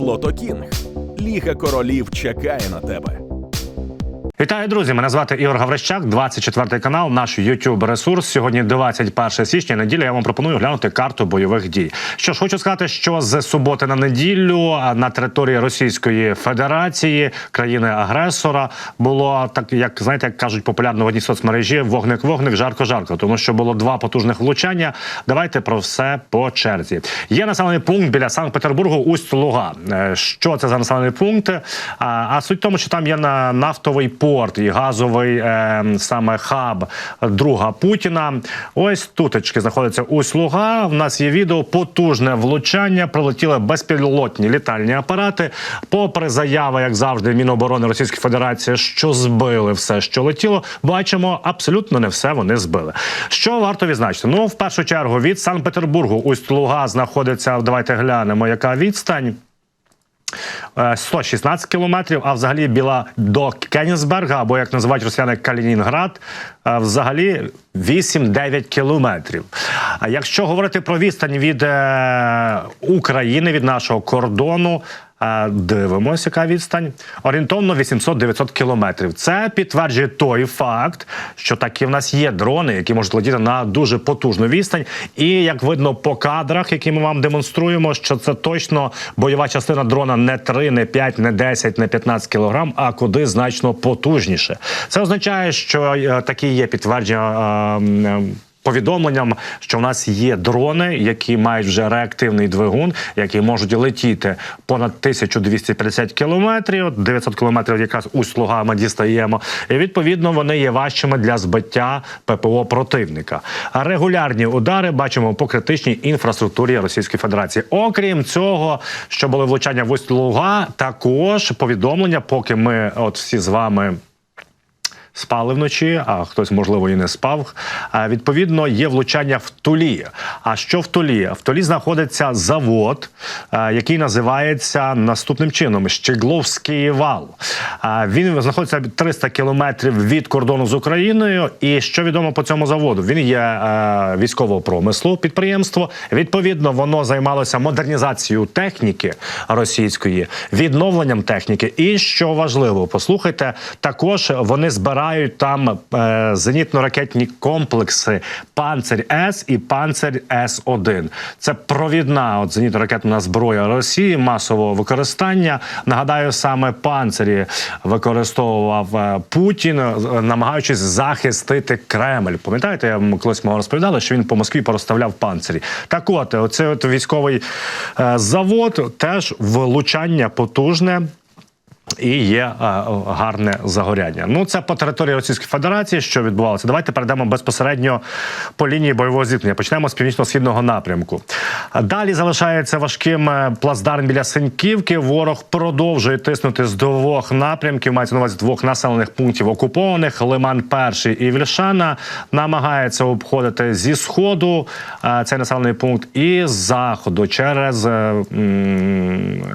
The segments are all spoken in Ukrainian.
Слото Кінг. Ліга королів чекає на тебе. Вітаю, друзі! Мене звати Ігор Гаврищак, 24 канал, наш youtube ресурс. Сьогодні 21 січня. Неділя. Я вам пропоную глянути карту бойових дій. Що ж, хочу сказати, що з суботи на неділю на території Російської Федерації, країни-агресора, було так, як знаєте, як кажуть популярно в одній соцмережі вогник-вогник, жарко-жарко, тому що було два потужних влучання. Давайте про все по черзі. Є населений пункт біля Санкт-Петербургу, Усть-Луга. Е, Що це за населений пункт? А, суть в тому, що там є на нафтовий порт і газовий е, саме хаб друга Путіна. Ось тутечки знаходиться Усть-Луга. В нас є відео потужне влучання. Прилетіли безпілотні літальні апарати. Попри заяви, як завжди, Міноборони Російської Федерації, що збили все, що летіло. Бачимо, абсолютно не все вони збили. Що варто відзначити? Ну, в першу чергу, від Санкт-Петербургу Усть-Луга знаходиться. Давайте глянемо, яка відстань. Е, 116 кілометрів, а взагалі біла до Кенісберга, або як називають росіяни Калінінград, е, взагалі 8-9 кілометрів. А якщо говорити про відстань від е, України, від нашого кордону. Дивимося, яка відстань орієнтовно 800-900 кілометрів. Це підтверджує той факт, що такі в нас є дрони, які можуть летіти на дуже потужну відстань. І як видно по кадрах, які ми вам демонструємо, що це точно бойова частина дрона не 3, не 5, не 10, не 15 кілограм, а куди значно потужніше. Це означає, що е, такі є підтвердження. Повідомленням, що в нас є дрони, які мають вже реактивний двигун, які можуть летіти понад 1250 кілометрів, 900 кілометрів якраз услуга ми дістаємо. І відповідно вони є важчими для збиття ППО противника. Регулярні удари бачимо по критичній інфраструктурі Російської Федерації. Окрім цього, що були влучання в Усть-Луга, також повідомлення, поки ми от всі з вами спали вночі, а хтось, можливо, і не спав. А, Відповідно, є влучання в Тулі. А що в Тулі? В Тулі знаходиться завод, який називається наступним чином Щегловський вал. Він знаходиться 300 кілометрів від кордону з Україною. І що відомо по цьому заводу? Він є військового промислу підприємство. Відповідно, воно займалося модернізацією техніки російської, відновленням техніки. І що важливо, послухайте, також вони збирають там е, зенітно-ракетні комплекси Панцирь С і Панцирь С 1 Це провідна от зенітно-ракетна зброя Росії масового використання. Нагадаю, саме панцирі використовував е, Путін, е, намагаючись захистити Кремль. Пам'ятаєте, я вам колись мого розповідали, що він по Москві порозставляв панцирі. Так, от оцей от військовий завод теж влучання потужне. І є е, гарне загоряння. Ну це по території Російської Федерації, що відбувалося. Давайте перейдемо безпосередньо по лінії бойового зіткнення. Почнемо з північно-східного напрямку. Далі залишається важким е, плацдарм біля Синьківки. Ворог продовжує тиснути з двох напрямків. Мається на увазі двох населених пунктів окупованих. Лиман перший і Вільшана намагається обходити зі сходу е, цей населений пункт і з заходу через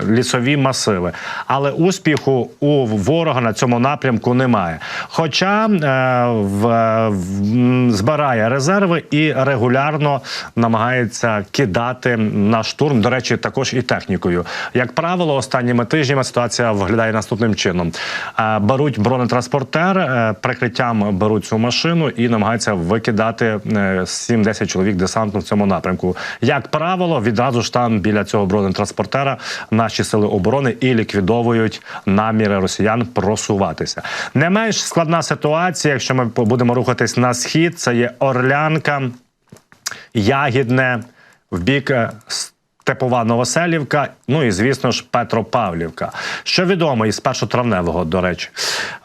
лісові масиви. Але успіху у ворога на цьому напрямку немає. Хоча е, в, в, збирає резерви і регулярно намагається кидати на штурм. До речі, також і технікою. Як правило, останніми тижнями ситуація виглядає наступним чином: Е, беруть бронетранспортер, е, прикриттям беруть цю машину і намагаються викидати е, 7-10 чоловік десанту в цьому напрямку. Як правило, відразу ж там біля цього бронетранспортера наші сили оборони і ліквідовують наміри росіян просуватися. Не менш складна ситуація, якщо ми будемо рухатись на схід, це є Орлянка, Ягідне в бік. е, Степова Новоселівка, ну і звісно ж Петропавлівка. Що відомо із першотравневого, до речі,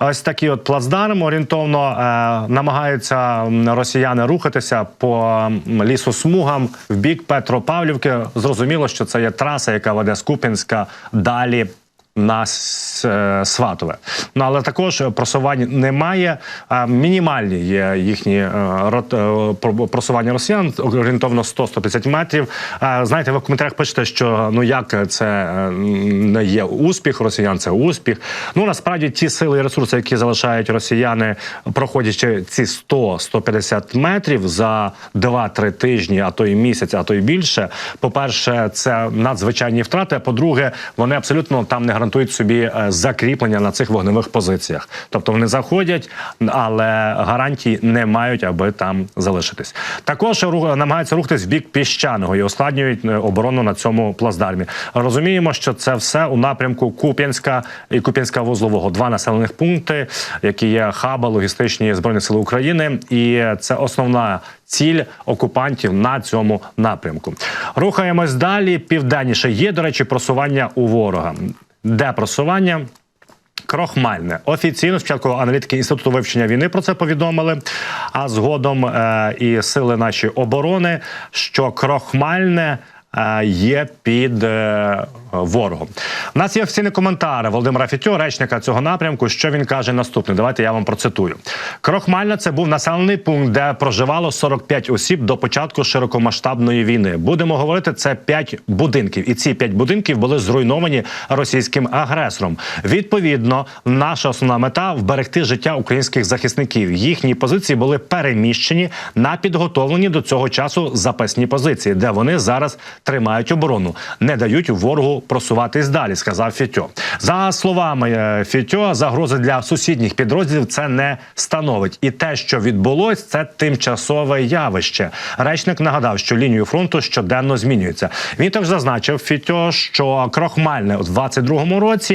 ось такий от плацдарм орієнтовно е, намагаються росіяни рухатися по лісосмугам в бік Петропавлівки. Зрозуміло, що це є траса, яка веде з Купінська далі на е, Сватове. Ну але також просувань немає. Мінімальні є їхні е, е, про- просування росіян орієнтовно 100-150 метрів. Знаєте, ви в коментарях пишете, що ну як це не є успіх росіян, це успіх. Ну насправді ті сили і ресурси, які залишають росіяни, проходячи ці 100-150 метрів за 2-3 тижні, а то і місяць, а то й більше. По-перше, це надзвичайні втрати. А по-друге, вони абсолютно там не гарантують собі е, закріплення на цих вогневих позиціях. Тобто вони заходять, але гарантій не мають, аби там залишитись. Також намагаються рухатись в бік піщаного і ускладнюють е, оборону на цьому плацдармі. Розуміємо, що це все у напрямку Куп'янська і Куп'янська вузлового. Два населених пункти, які є хаба логістичні збройних сил України, і це основна ціль окупантів на цьому напрямку. Рухаємось далі. Південніше є, до речі, просування у ворога. Де просування? Крохмальне офіційно спочатку аналітики інституту вивчення війни про це повідомили. А згодом е, і сили нашої оборони, що крохмальне. Е, Є під е, ворогом. У нас є офіційний коментар Володимира Фітьо, речника цього напрямку. Що він каже наступне? Давайте я вам процитую. Крохмальна це був населений пункт, де проживало 45 осіб до початку широкомасштабної війни. Будемо говорити, це 5 будинків, і ці 5 будинків були зруйновані російським агресором. Відповідно, наша основна мета вберегти життя українських захисників. Їхні позиції були переміщені на підготовлені до цього часу запасні позиції, де вони зараз тримають оборону, не дають ворогу просуватись далі. Сказав Фітьо. За словами е, Фітьо, загрози для сусідніх підрозділів це не становить. І те, що відбулось, це тимчасове явище. Речник нагадав, що лінію фронту щоденно змінюється. Він також зазначив Фітьо, що Крохмальне у 22-му році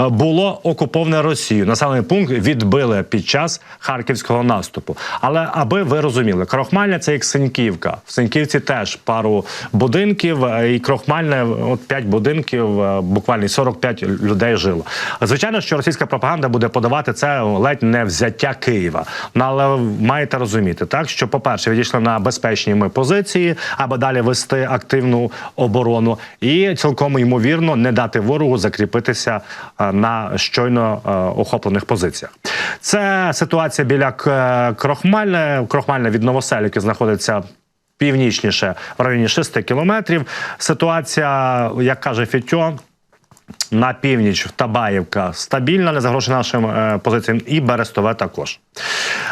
е, було окуповане Росією. Населений пункт відбили під час харківського наступу. Але аби ви розуміли, Крохмальне це як Синьківка. В Синьківці теж пару будинків, е, і Крохмальне, от 5 будинків, е, буквально 45 людей жило. Звичайно, що російська пропаганда буде подавати це ледь не взяття Києва. Ну але маєте розуміти, так що, по-перше, відійшли на безпечні ми позиції, аби далі вести активну оборону, і цілком ймовірно не дати ворогу закріпитися е, на щойно охоплених позиціях. Це ситуація біля Крохмальне. Крохмальне від Новоселівки знаходиться північніше в районі 6 кілометрів. Ситуація, як каже Фітьо, на північ Табаївка стабільна, не загрожує нашим е, позиціям, і Берестове також.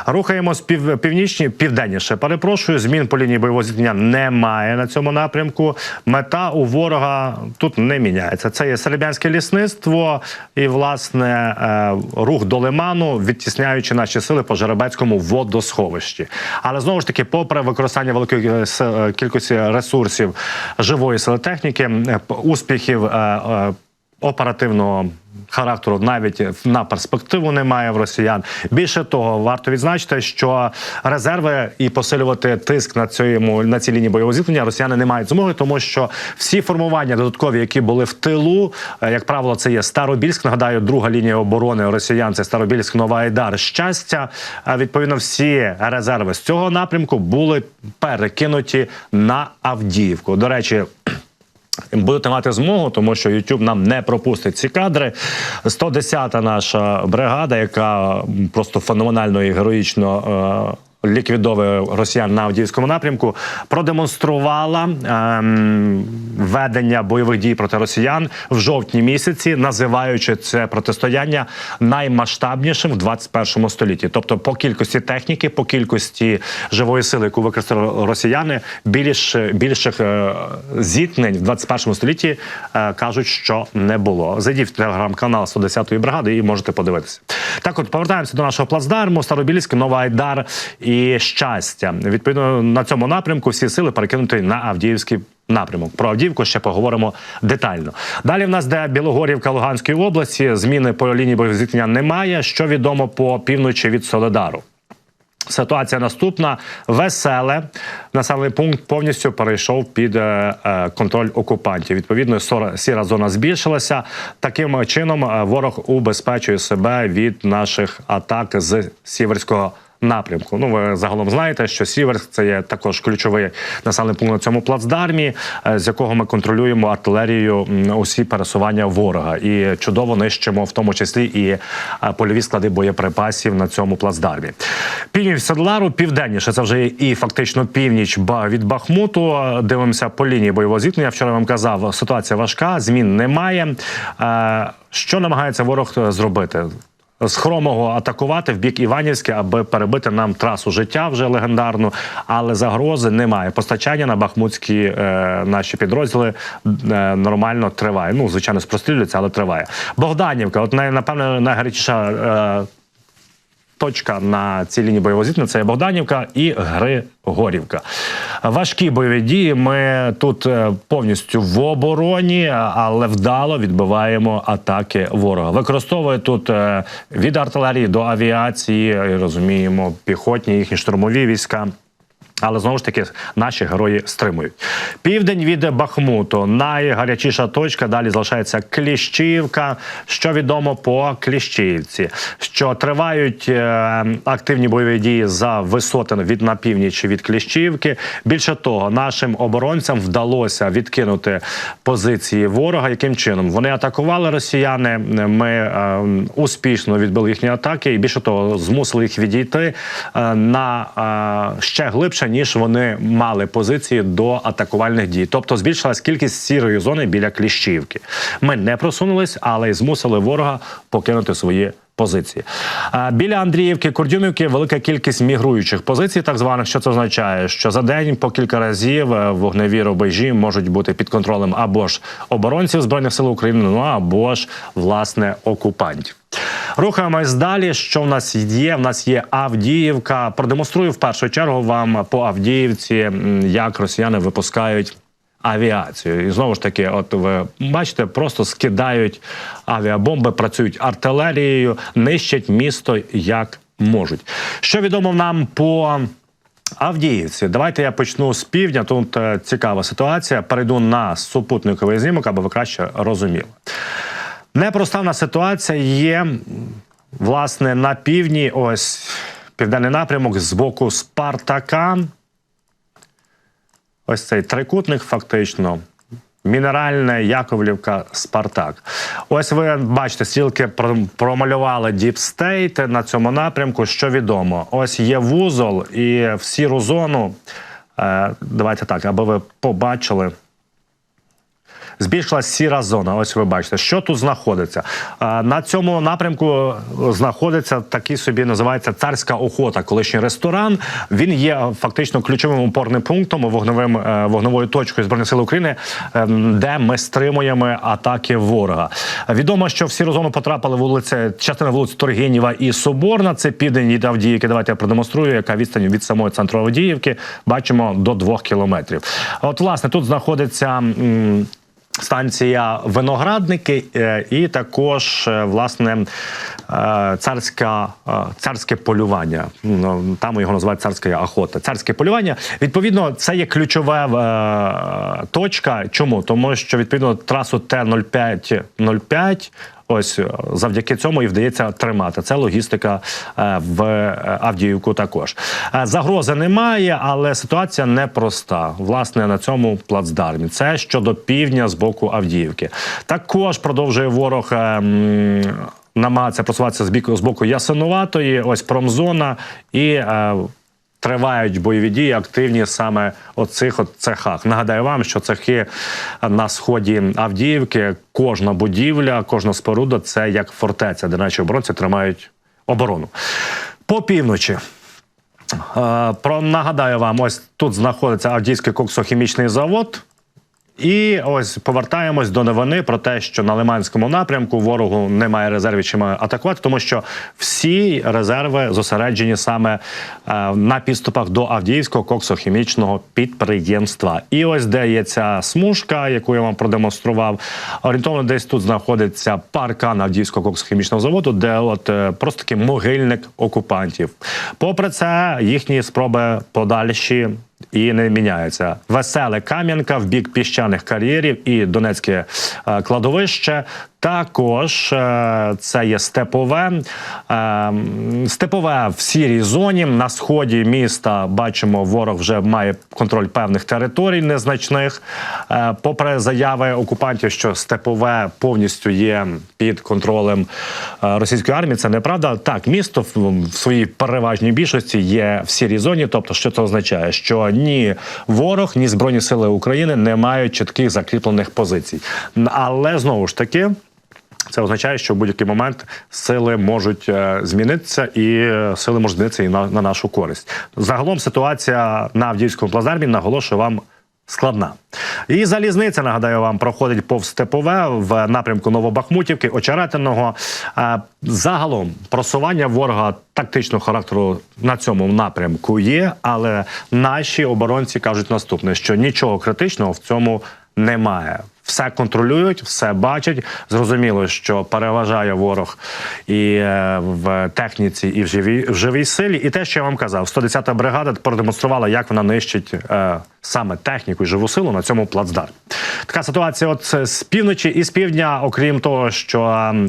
Рухаємось пів, північні, південніше. Перепрошую, змін по лінії бойового зіткнення немає на цьому напрямку. Мета у ворога тут не міняється. Це є серебрянське лісництво і власне е, рух до лиману, відтісняючи наші сили по Жеребецькому водосховищі. Але знову ж таки, попри використання великої кількості ресурсів живої сили техніки, е, успіхів. Е, е, оперативного характеру навіть на перспективу немає в росіян. Більше того, варто відзначити, що резерви і посилювати тиск на цьому на цій лінії бойового зіткнення росіяни не мають змоги, тому що всі формування додаткові, які були в тилу, е, як правило, це є Старобільськ. Нагадаю, друга лінія оборони росіян це Старобільськ, Нова Айдар, щастя. Відповідно, всі резерви з цього напрямку були перекинуті на Авдіївку. До речі. Будете мати змогу, тому що YouTube нам не пропустить ці кадри. 110-та наша бригада, яка просто феноменально і героїчно. Ліквідовує росіян на Авдіївському напрямку, продемонструвала ем, ведення бойових дій проти росіян в жовтні місяці, називаючи це протистояння наймасштабнішим в 21 столітті. Тобто, по кількості техніки, по кількості живої сили, яку використали росіяни, більш більших е, зіткнень в 21 столітті е, кажуть, що не було. Зайдіть в телеграм-канал 110-ї бригади і можете подивитися. Так, от повертаємося до нашого плацдарму, Старобільськ, Нова Айдар і щастя. Відповідно на цьому напрямку всі сили перекинуті на Авдіївський. Напрямок про Авдіївку ще поговоримо детально. Далі в нас де Білогорівка Луганської області. Зміни по лінії бойових немає. Що відомо по півночі від Соледару. Ситуація наступна: веселе населений пункт повністю перейшов під е, е, контроль окупантів. Відповідно, сіра зона збільшилася. Таким чином е, ворог убезпечує себе від наших атак з сіверського напрямку. Ну, ви загалом знаєте, що Сіверськ це є також ключовий населений пункт на цьому плацдармі, е, з якого ми контролюємо артилерію усі пересування ворога і чудово нищимо, в тому числі і е, польові склади боєприпасів на цьому плацдармі. Північ Седлару, південніше це вже і фактично північ від Бахмуту. Дивимося по лінії бойового зіткнення. Вчора вам казав, ситуація важка, змін немає. Е, Що намагається ворог зробити? З Хромого атакувати в бік Іванівське, аби перебити нам трасу життя вже легендарну, але загрози немає. Постачання на бахмутські е, наші підрозділи е, нормально триває. Ну, звичайно, спрострілюється, але триває. Богданівка, от напевно найгарячіша. Е, Точка на цій лінії бойового зіткнення це Богданівка і Григорівка. Важкі бойові дії. Ми тут е, повністю в обороні, але вдало відбиваємо атаки ворога. Використовує тут е, від артилерії до авіації, розуміємо, піхотні їхні штурмові війська. Але знову ж таки наші герої стримують. Південь від Бахмуту найгарячіша точка. Далі залишається Кліщівка. Що відомо по Кліщівці, що тривають е, активні бойові дії за висоти від на північ від Кліщівки. Більше того, нашим оборонцям вдалося відкинути позиції ворога. Яким чином вони атакували росіяни? Ми е, успішно відбили їхні атаки, і більше того, змусили їх відійти е, на е, ще глибше ніж вони мали позиції до атакувальних дій. Тобто збільшилась кількість сірої зони біля Кліщівки. Ми не просунулись, але й змусили ворога покинути свої. Позиції біля Андріївки, Курдюмівки велика кількість мігруючих позицій, так званих. Що це означає? Що за день по кілька разів е, вогневі рубежі можуть бути під контролем або ж оборонців збройних сил України, ну або ж власне окупантів. Рухаємось далі. Що в нас є? В нас є Авдіївка. Продемонструю в першу чергу вам по Авдіївці, як росіяни випускають. Авіацію, і знову ж таки, от ви бачите, просто скидають авіабомби, працюють артилерією, нищать місто як можуть. Що відомо нам по Авдіївці? Давайте я почну з півдня. Тут е, цікава ситуація. Перейду на супутниковий знімок, аби ви краще розуміли. Непроста в ситуація є власне на півдні. Ось південний напрямок з боку Спартака. Ось цей трикутник, фактично. Мінеральне Яковлівка Спартак. Ось ви бачите, стрілки промалювали промалювали діпстейт на цьому напрямку. Що відомо? Ось є вузол, і в сіру зону. Е, давайте так, аби ви побачили збільшилась сіра зона. Ось ви бачите, що тут знаходиться. На цьому напрямку знаходиться такий собі називається царська охота, колишній ресторан. Він є фактично ключовим опорним пунктом, вогневим е, вогневою точкою збройних сил України, е, де ми стримуємо атаки ворога. Відомо, що в сіру зону потрапили вулиця, частина вулиць Тургенєва і Соборна. Це південь від Авдіївки. Давайте я продемонструю, яка відстань від самої центру Авдіївки. Бачимо до двох кілометрів. От, власне, тут знаходиться. Станція виноградники е, і також е, власне е, царська царське полювання. Ну, Там його називають царська охота. Царське полювання. Відповідно, це є ключова точка. Чому? Тому що відповідно трасу Т-05-05 Ось е, завдяки цьому і вдається тримати. Це логістика е, в е, Авдіївку. Також загрози немає, але ситуація непроста. Власне на цьому плацдармі. Це щодо півдня з боку Авдіївки. Також продовжує ворог. Намагається просуватися з біку з боку Ясинуватої, ось промзона і е, Тривають бойові дії активні саме у цих от цехах. Нагадаю вам, що цехи на сході Авдіївки, кожна будівля, кожна споруда це як фортеця, де наші оборонці тримають оборону. По півночі. Е, Про нагадаю вам, ось тут знаходиться Авдіївський коксохімічний завод. І ось повертаємось до новини про те, що на Лиманському напрямку ворогу немає резервів, чим атакувати, тому що всі резерви зосереджені саме е, на підступах до Авдіївського коксохімічного підприємства. І ось де є ця смужка, яку я вам продемонстрував. Орієнтовно десь тут знаходиться паркан Авдіївського коксохімічного заводу, де от е, просто такий могильник окупантів. Попри це, їхні спроби подальші і не міняються. Веселе Кам'янка в бік піщаних кар'єрів і Донецьке е, кладовище. Також е, це є степове. Е, Степове в сірій зоні. На сході міста бачимо, ворог вже має контроль певних територій незначних. Е, Попри заяви окупантів, що степове повністю є під контролем російської армії, це неправда. Так, місто в своїй переважній більшості є в сірій зоні. Тобто, що це означає? Що ні ворог, ні збройні сили України не мають чітких закріплених позицій. Але знову ж таки. Це означає, що в будь-який момент сили можуть е, змінитися, і е, сили можуть змінитися і на, на нашу користь. Загалом ситуація на Авдіївському плацдармі наголошую вам. Складна і залізниця, нагадаю вам, проходить повз Степове в напрямку Новобахмутівки, Очеретиного. Е, Загалом просування ворога тактичного характеру на цьому напрямку є, але наші оборонці кажуть наступне: що нічого критичного в цьому немає. Все контролюють, все бачать. Зрозуміло, що переважає ворог і е, в техніці, і в живій, в живій силі. І те, що я вам казав, 110-та бригада продемонструвала, як вона нищить е, саме техніку і живу силу на цьому плацдармі. Така ситуація, от е, з півночі і з півдня, окрім того, що е,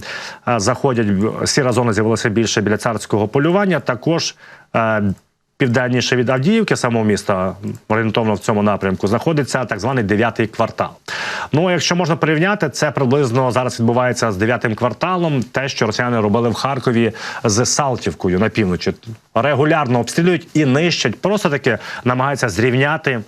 е, заходять сіра зона з'явилася більше біля царського полювання. Також е, південніше від Авдіївки, самого міста, орієнтовно в цьому напрямку, знаходиться так званий дев'ятий квартал. Ну, якщо можна порівняти, це приблизно зараз відбувається з дев'ятим кварталом. Те, що росіяни робили в Харкові з Салтівкою на півночі, регулярно обстрілюють і нищать, просто таки намагаються зрівняти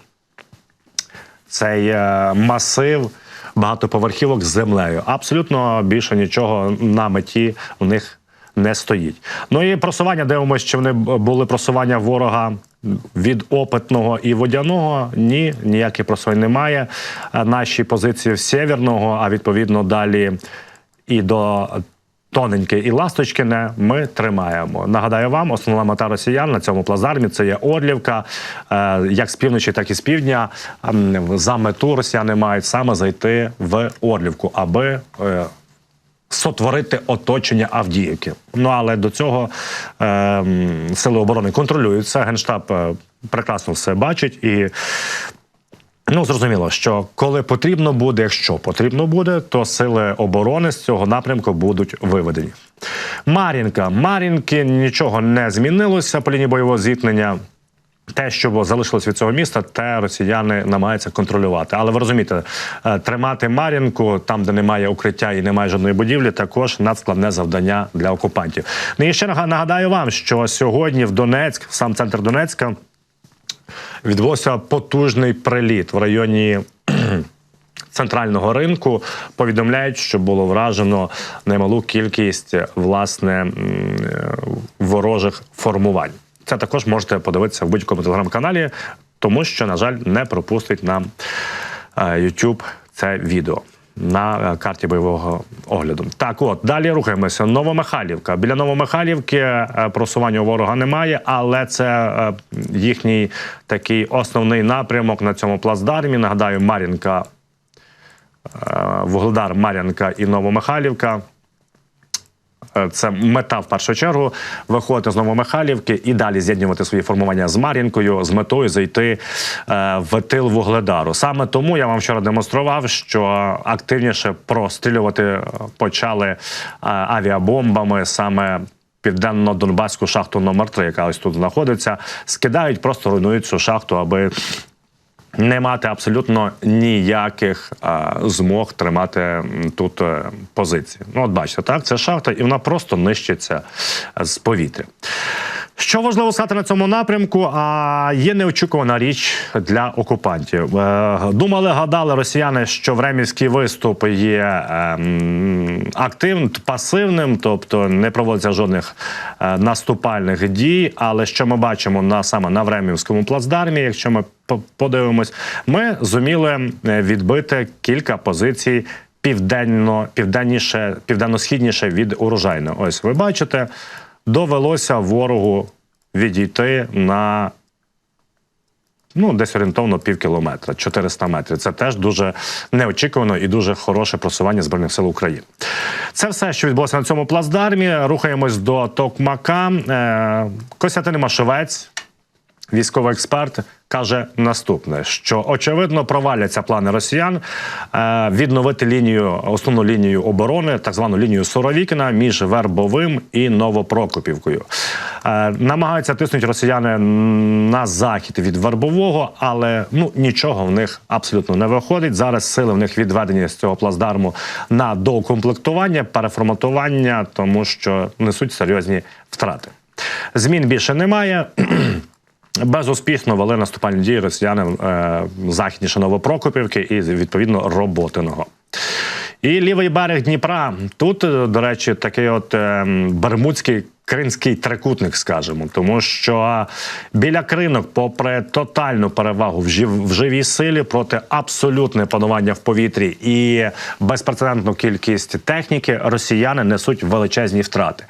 цей е, масив багатоповерхівок з землею. Абсолютно більше нічого на меті у них не стоїть. Ну і просування дивимося, чи вони були просування ворога. Від опитного і водяного ні, ніяких просувань немає. Е, Наші позиції з сєвєрного, а відповідно далі і до Тоненьке і Ласточкине ми тримаємо. Нагадаю вам, основна мета росіян на цьому плацдармі це є Орлівка. Е, Як з півночі, так і з півдня. За мету росіяни мають саме зайти в Орлівку, аби е, сотворити оточення Авдіївки. Ну але до цього е, сили оборони контролюються. Генштаб е, прекрасно все бачить і. Ну, зрозуміло, що коли потрібно буде, якщо потрібно буде, то сили оборони з цього напрямку будуть виведені. Мар'їнка. Мар'їнки нічого не змінилося по лінії бойового зіткнення. Те, що залишилось від цього міста, те росіяни намагаються контролювати. Але ви розумієте, е, тримати Мар'їнку там, де немає укриття і немає жодної будівлі, також надскладне завдання для окупантів. Ну і ще нага- нагадаю вам, що сьогодні в Донецьк, в сам центр Донецька, відбувся потужний приліт в районі. Центрального ринку повідомляють, що було вражено немалу кількість власне е, ворожих формувань. Це також можете подивитися в будь-якому телеграм-каналі, тому що, на жаль, не пропустить нам е, YouTube це відео. На е, карті бойового огляду. Так, от далі рухаємося. Новомихайлівка. Біля Новомихайлівки е, просування ворога немає, але це їхній такий основний напрямок на цьому плацдармі. Нагадаю, Мар'їнка Вугледар, Мар'янка і Новомихайлівка. Е, Це мета в першу чергу виходити з Новомихайлівки і далі з'єднувати свої формування з Мар'їнкою з метою зайти е, в тил Вугледару. Саме тому я вам вчора демонстрував, що активніше прострілювати е, почали авіабомбами саме. Південно-Донбаську шахту номер 3 яка ось тут знаходиться, скидають, просто руйнують цю шахту, аби не мати абсолютно ніяких а, змог тримати тут е, позиції. Ну, от бачите, так, це шахта, і вона просто нищиться е, з повітря. Що важливо сказати на цьому напрямку? А є неочікувана річ для окупантів. Е, Думали, гадали росіяни, що времівський виступ є активним, пасивним, тобто не проводиться жодних наступальних дій. Але що ми бачимо на саме на Времівському плацдармі, якщо ми подивимось, ми зуміли е, відбити кілька позицій південно, південніше, південно-східніше від урожайної. Ось ви бачите, довелося ворогу відійти на ну, десь орієнтовно пів кілометра, 400 метрів. Це теж дуже неочікувано і дуже хороше просування Збройних сил України. Це все, що відбулося на цьому плацдармі. Рухаємось до Токмака. Е, Костянтин Машовець військовий експерт каже наступне: що очевидно проваляться плани росіян е, відновити лінію, основну лінію оборони, так звану лінію Суровікіна між Вербовим і Новопрокопівкою. Е, намагаються тиснути росіяни на захід від Вербового, але ну нічого в них абсолютно не виходить. Зараз сили в них відведені з цього плацдарму на доукомплектування, переформатування, тому що несуть серйозні втрати. Змін більше немає. Безуспішно вели наступальні дії росіяни е, західніше Новопрокопівки і відповідно Роботиного. І лівий берег Дніпра. Тут, е, до речі, такий от е, бермудський кримський трикутник, скажімо, тому що біля кринок, попри тотальну перевагу в, жив, в живій силі проти абсолютне панування в повітрі і безпрецедентну кількість техніки, росіяни несуть величезні втрати.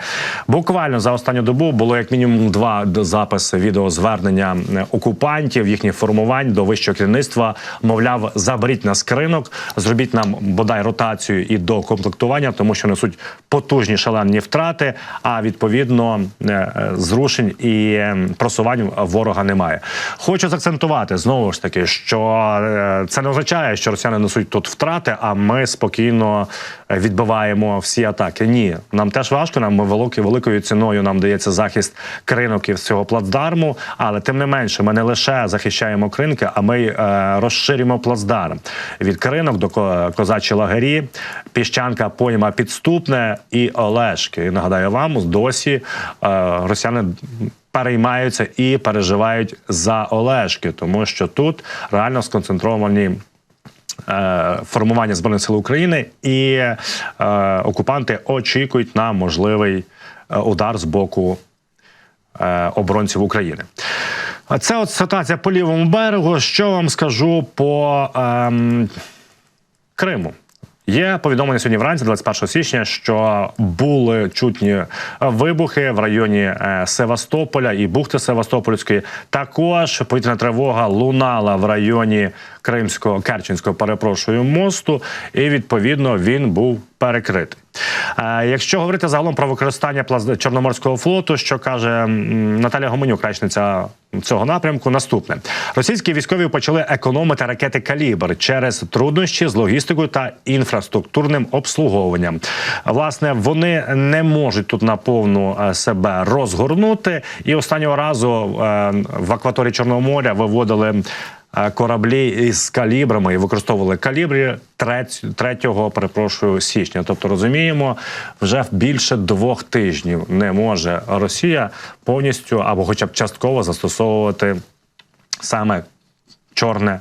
Буквально за останню добу було як мінімум два записи відеозвернення е, окупантів, їхніх формувань до вищого керівництва. Мовляв, заберіть нас кринок, зробіть нам бодай ротацію і докомплектування, тому що несуть потужні шалені втрати. А відповідно е, зрушень і е, просувань ворога немає. Хочу заакцентувати знову ж таки, що е, це не означає, що росіяни несуть тут втрати, а ми спокійно відбиваємо всі атаки. Ні, нам теж важко. Нам великою великою ціною нам дається захист кринок і всього плацдарму. Але тим не менше, ми не лише захищаємо кринки, а ми е, розширюємо плацдарм від кринок до козачі лагері, піщанка, пойма підступне і Олешки. І нагадаю вам, досі е, росіяни. Переймаються і переживають за Олешки, тому що тут реально сконцентровані е, формування збройних сил України, і е, окупанти очікують на можливий е, удар з боку е, оборонців України. Це от ситуація по лівому берегу. Що вам скажу по ем, Криму? Є повідомлення сьогодні вранці, 21 січня, що були чутні вибухи в районі е, Севастополя і бухти Севастопольської. Також повітряна тривога лунала в районі Кримського Керченського, перепрошую, мосту, і відповідно він був перекритий. Е, Якщо говорити загалом про використання Чорноморського флоту, що каже Наталя Гоменюк, речниця цього напрямку, наступне: російські військові почали економити ракети калібр через труднощі з логістикою та інфраструктурним обслуговуванням. Власне, вони не можуть тут наповну е, себе розгорнути. І останнього разу е, в акваторії Чорного моря виводили. Е, Кораблі із калібрами і використовували калібри 3, перепрошую січня. Тобто розуміємо, вже більше двох тижнів не може Росія повністю або, хоча б частково застосовувати саме Чорне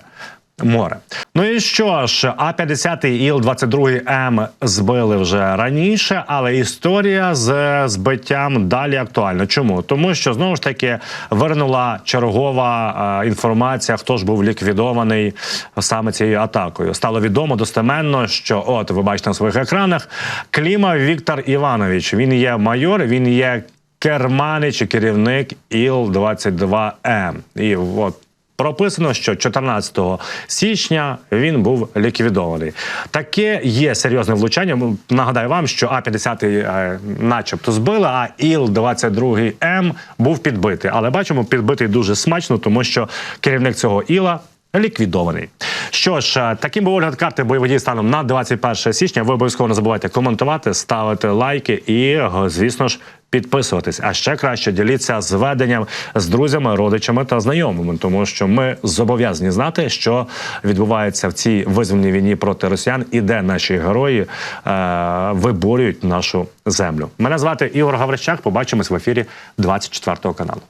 море. Ну і що ж, А-50 і Іл-22М збили вже раніше, але історія з збиттям далі актуальна. Чому? Тому що знову ж таки вернула чергова е, інформація, хто ж був ліквідований саме цією атакою. Стало відомо достеменно, що от ви бачите на своїх екранах Кліма Віктор Іванович. Він є майор, він є керманич і керівник Іл-22М. І от Прописано, що 14 січня він був ліквідований. Таке є серйозне влучання. Нагадаю вам, що А-50 е, начебто збили, а Іл-22М був підбитий. Але бачимо, підбитий дуже смачно, тому що керівник цього Іла ліквідований. Що ж, е, таким був огляд карти бойових дій станом на 21 січня. Ви обов'язково не забувайте коментувати, ставити лайки і, е, звісно ж, підписуватись. А ще краще діліться зведенням з друзями, родичами та знайомими, тому що ми зобов'язані знати, що відбувається в цій визвольній війні проти росіян, і де наші герої е- виборюють нашу землю. Мене звати Ігор Гаврищак. Побачимось в ефірі 24 каналу.